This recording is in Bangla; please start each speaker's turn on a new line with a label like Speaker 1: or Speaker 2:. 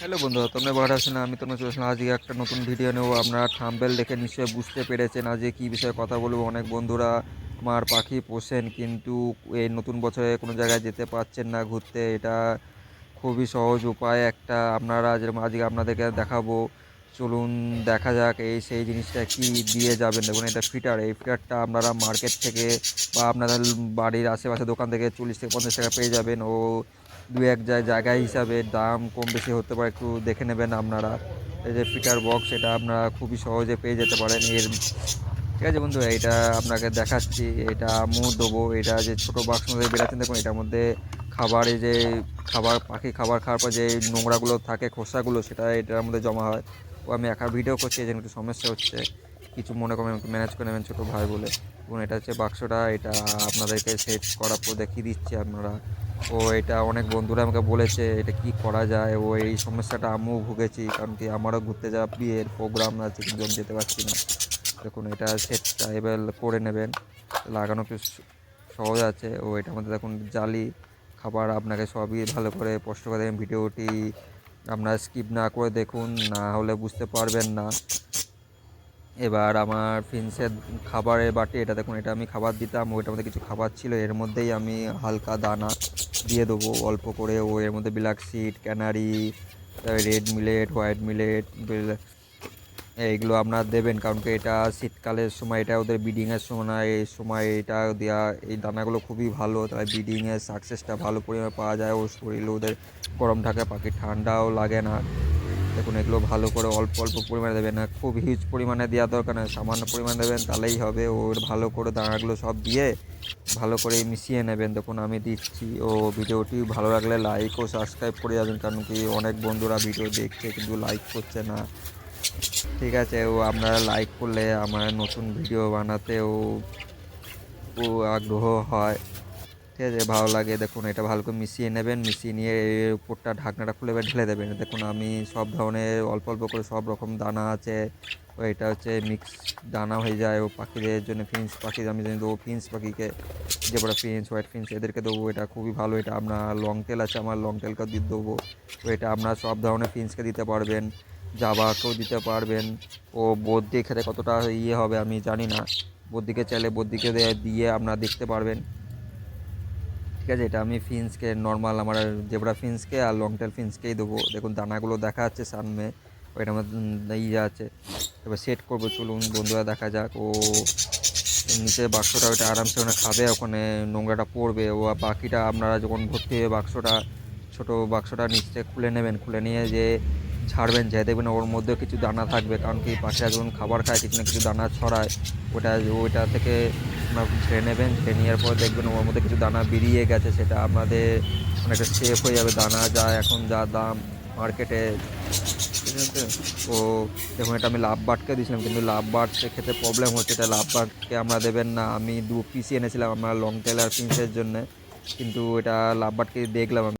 Speaker 1: হ্যালো বন্ধুরা, তোমরা ভালো না? আমি তোমরা চলে আসলাম। আজকে একটা নতুন ভিডিও নেব। আপনারা থাম্বেল দেখে নিশ্চয়ই বুঝতে পেরেছেন আজকে কী বিষয়ে কথা বলব। অনেক বন্ধুরা আমার পাখি পোষেন, কিন্তু এই নতুন বছরে কোনো জায়গায় যেতে পারছেন না ঘুরতে। এটা খুবই সহজ উপায় একটা। আপনারা যেরকম আজকে আপনাদেরকে দেখাবো চলুন দেখা যাক এই সেই জিনিসটা কি দিয়ে যাবেন। দেখুন, এটা ফিটার। এই ফিটারটা আপনারা মার্কেট থেকে বা আপনাদের বাড়ির আশেপাশে দোকান থেকে চল্লিশ থেকে পঞ্চাশ টাকা পেয়ে যাবেন। ও দু এক জায়- জায়গায় হিসাবে দাম কম বেশি হতে পারে, একটু দেখে নেবেন আপনারা। এই যে ফিটার বক্স, এটা আপনারা খুবই সহজে পেয়ে যেতে পারেন। এর ঠিক আছে বন্ধু এটা আপনাকে দেখাচ্ছি। এটা আমু দেবো। এটা যে ছোটো বাক্স মধ্যে বেরাচ্ছেন দেখুন, এটার মধ্যে খাবারে যে খাবার, পাখি খাবার খাওয়ার পর যে নোংরাগুলো থাকে, খোসাগুলো, সেটা এটার মধ্যে জমা হয়। ও আমি একা ভিডিও করছি, এই জন্য একটু সমস্যা হচ্ছে। কিছু মনে একটু ম্যানেজ করে নেবেন ছোটো ভাই বলে। এবং এটা হচ্ছে বাক্সটা, এটা আপনাদেরকে সেট করার পর দেখিয়ে দিচ্ছি আপনারা। ও এটা অনেক বন্ধুরা আমাকে বলেছে, এটা কি করা যায়? ও এই সমস্যাটা আমিও ভুগেছি, কারণ কি আমারও ঘুরতে যাওয়া বিয়ের প্রোগ্রাম আছে কিন্তু আমি যেতে পারছি না। দেখুন, এটা সেটটা এবার করে নেবেন। লাগানো একটু সহজ আছে। ও এটা আমাদের দেখুন, জালি, খাবার আপনাকে সবই ভালো করে স্পষ্ট করে ভিডিওটি আপনারা স্কিপ না করে দেখুন, না হলে বুঝতে পারবেন না। এবার আমার ফিনসের খাবারের বাটি, এটা দেখুন, এটা আমি খাবার দিতাম, ওইটার মধ্যে কিছু খাবার ছিল, এর মধ্যেই আমি হালকা দানা দিয়ে দেবো, অল্প করে, ও এর মধ্যে black seed, canary, red millet, white millet এইগুলো আপনারা দেবেন, কারণ কি এটা শীতকালের সময়, এটা ওদের ব্রিডিংয়ের সময়, এই সময় এটা দেওয়া এই দানাগুলো খুবই ভালো, তাই ব্রিডিংয়ের সাকসেসটা ভালো পরিমাণে পাওয়া যায় ও শরীরে ওদের গরম থাকে পাখির ঠান্ডাও লাগে না। দেখুন, এগুলো ভালো করে অল্প অল্প পরিমাণে দেবেন, না, খুব হিউজ পরিমাণে দেওয়া দরকার নয়, সামান্য পরিমাণে দেবেন, তাহলেই হবে, ওর ভালো করে দানাগুলো সব দিয়ে ভালো করে মিশিয়ে নেবেন। দেখুন, আমি দিচ্ছি, ও ভিডিওটি ভালো লাগলে লাইক ও সাবস্ক্রাইব করে যাবেন, কারণ কি অনেক বন্ধুরা ভিডিও দেখছে, কিন্তু লাইক করছে না। ঠিক আছে, ও আপনারা লাইক করলে, আমার নতুন ভিডিও বানাতেও ও আগ্রহ হয়। ঠিক আছে, ভালো লাগে। দেখুন, এটা ভালো করে মিশিয়ে নেবেন, মিশিয়ে নিয়ে এর উপরটা, ঢাকনাটা খুলে ঢেলে দেবেন। দেখুন, আমি সব ধরনের, অল্প অল্প করে সব রকম দানা আছে। ও এটা হচ্ছে মিক্স দানা হয়ে যায়। ও পাখিদের জন্য ফিন্স পাখি, আমি জানি দেবো ফিন্স পাখিকে, যে বড় ফিন্স হোয়াইট ফিন্স এদেরকে দেবো। এটা খুবই ভালো, এটা আপনার লং টেল আছে, আমার লং টেলকে দিয়ে দেবো। তো এটা আপনার সব ধরনের ফিন্সকে দিতে পারবেন। জাবাকেও দিতে পারবেন। ও বোধ দিয়ে খেতে কতটা ইয়ে হবে আমি জানি না। বদ্দিকে চাইলে বদ্দিকে দে- দিয়ে আপনারা দেখতে পারবেন। ঠিক আছে, এটা আমি ফিন্সকে নর্মাল আমার জেবরা ফিন্সকে আর লং টেল ফিন্সকেই দেবো। দেখুন, দানাগুলো দেখা যাচ্ছে সামনে। ওইটা আমার ইয়ে আছে। এবার সেট করব, চলুন বন্ধুরা দেখা যাক। ও নিচে বাক্সটা ওইটা আরামসে ওখানে খাবে, ওখানে নোংরাটা পড়বে। ও বাকিটা আপনারা যখন ভর্তি হবে বাক্সটা, ছোটো বাক্সটা নিচে খুলে নেবেন। খুলে নিয়ে যে ছাড়বেন, যে দেখবেন ওর মধ্যেও কিছু দানা থাকবে, কারণ কি পাখিরা যখন খাবার খায়, কিছু না কিছু দানা ছড়ায়। ওটা, ওইটা থেকে আপনার ঝেড়ে নেবেন, ঝেড়ে নেওয়ার পর দেখবেন ওর মধ্যে কিছু দানা বেরিয়ে গেছে, সেটা আপনাদের অনেকটা সেফ হয়ে যাবে। দানা যা, এখন যা দাম মার্কেটে ঠিক আছে তো দেখুন, এটা আমি লাভ বাটকে দিয়েছিলাম, কিন্তু লাভ বাটকে খেতে প্রবলেম হচ্ছে, এটা লাভ বাটকে আমরা দেবেন না। আমি দু পিসি এনেছিলাম, আমার লং টেল আর পিন্সের জন্য। কিন্তু এটা লাভ বাটকে দেখলাম